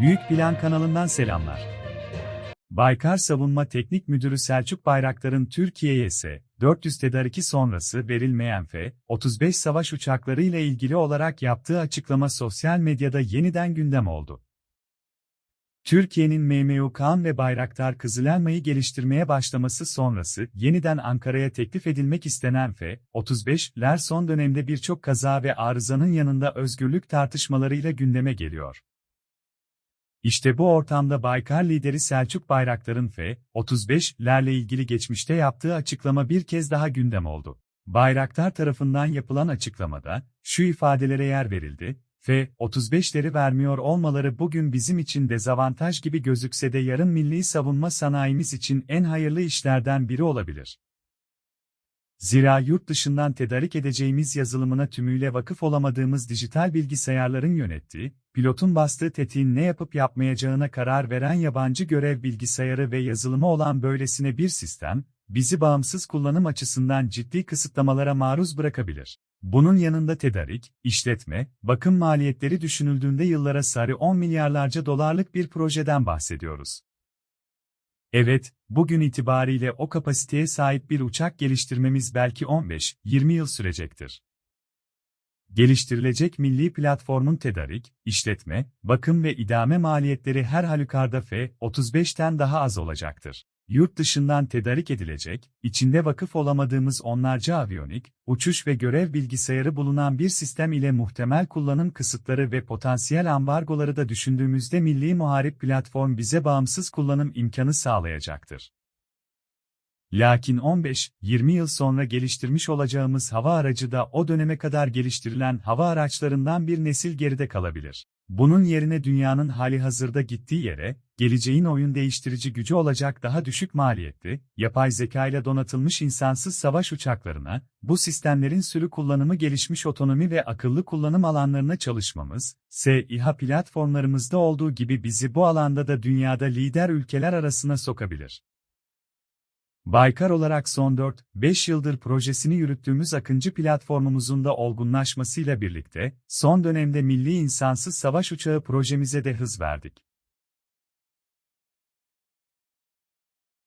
Büyük Plan kanalından selamlar. Baykar Savunma Teknik Müdürü Selçuk Bayraktar'ın Türkiye'ye S-400 tedariki sonrası verilmeyen F-35 savaş uçakları ile ilgili olarak yaptığı açıklama sosyal medyada yeniden gündem oldu. Türkiye'nin MMU Kaan ve Bayraktar Kızılelma'yı geliştirmeye başlaması sonrası yeniden Ankara'ya teklif edilmek istenen F-35'ler son dönemde birçok kaza ve arızanın yanında özgürlük tartışmalarıyla gündeme geliyor. İşte bu ortamda Baykar lideri Selçuk Bayraktar'ın F-35'lerle ilgili geçmişte yaptığı açıklama bir kez daha gündem oldu. Bayraktar tarafından yapılan açıklamada, şu ifadelere yer verildi, F-35'leri vermiyor olmaları bugün bizim için dezavantaj gibi gözükse de yarın milli savunma sanayimiz için en hayırlı işlerden biri olabilir. Zira yurt dışından tedarik edeceğimiz yazılımına tümüyle vakıf olamadığımız dijital bilgisayarların yönettiği, pilotun bastığı tetiğin ne yapıp yapmayacağına karar veren yabancı görev bilgisayarı ve yazılımı olan böylesine bir sistem, bizi bağımsız kullanım açısından ciddi kısıtlamalara maruz bırakabilir. Bunun yanında tedarik, işletme, bakım maliyetleri düşünüldüğünde yıllara sarı 10 milyarlarca dolarlık bir projeden bahsediyoruz. Evet, bugün itibariyle o kapasiteye sahip bir uçak geliştirmemiz belki 15-20 yıl sürecektir. Geliştirilecek milli platformun tedarik, işletme, bakım ve idame maliyetleri her halükarda F-35'ten daha az olacaktır. Yurt dışından tedarik edilecek, içinde vakıf olamadığımız onlarca aviyonik, uçuş ve görev bilgisayarı bulunan bir sistem ile muhtemel kullanım kısıtları ve potansiyel ambargoları da düşündüğümüzde milli muharip platform bize bağımsız kullanım imkanı sağlayacaktır. Lakin 15-20 yıl sonra geliştirmiş olacağımız hava aracı da o döneme kadar geliştirilen hava araçlarından bir nesil geride kalabilir. Bunun yerine dünyanın hali hazırda gittiği yere, geleceğin oyun değiştirici gücü olacak daha düşük maliyetli, yapay zeka ile donatılmış insansız savaş uçaklarına, bu sistemlerin sürü kullanımı gelişmiş otonomi ve akıllı kullanım alanlarına çalışmamız, SİHA platformlarımızda olduğu gibi bizi bu alanda da dünyada lider ülkeler arasına sokabilir. Baykar olarak son 4-5 yıldır projesini yürüttüğümüz Akıncı platformumuzun da olgunlaşmasıyla birlikte, son dönemde milli insansız savaş uçağı projemize de hız verdik.